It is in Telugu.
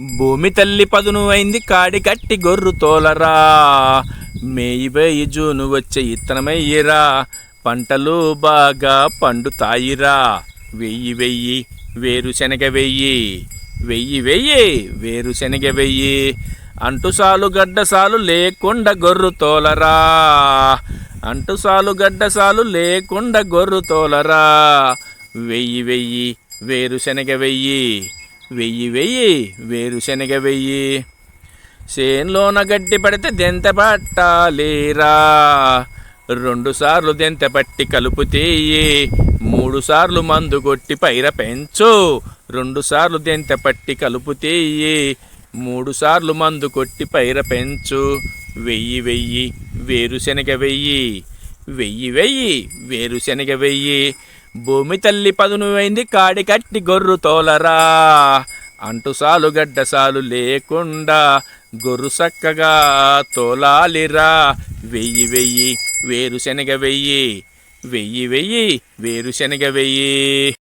భూమి తల్లి పదును అయింది కాడి కట్టి గొర్రు తోలరా. మేయిపోయి జూను వచ్చే ఇత్తనమయ్యిరా. పంటలు బాగా పండుతాయిరా. వెయ్యి వెయ్యి వేరుశనగ వెయ్యి. వెయ్యి వెయ్యి వేరుశనగ వెయ్యి. అంటుసాలు సాలు లేకుండా గొర్రు తోలరా. అంటుసాలు సాలు లేకుండా గొర్రు తోలరా. వెయ్యి వెయ్యి వేరుశనగ వెయ్యి. వెయ్యి వెయ్యి. వేరుశనగ వెయ్యి. చేన్లోన గడ్డి పడితే దెంత పట్టాలేరా రెండు సార్లు దెంత పట్టి కలుపు తీయి. మూడు సార్లు మందు కొట్టి పైర పెంచు. రెండు సార్లు దెంత పట్టి కలుపు తీయి. మూడు సార్లు మందు కొట్టి పైర పెంచు. వెయ్యి వెయ్యి. వేరుశనగ వెయ్యి. వెయ్యి వెయ్యి. వేరుశనగ వెయ్యి. భూమి తల్లి పదును అయింది కాడి కట్టి గొర్రు తోలరా. అంటు సాలు గడ్డ సాలు లేకుండా గొర్రు చక్కగా తోలాలిరా. వెయ్యి వెయ్యి వేరుశనగ వెయ్యి వెయ్యి వెయ్యి వేరుశనగ వెయ్యి.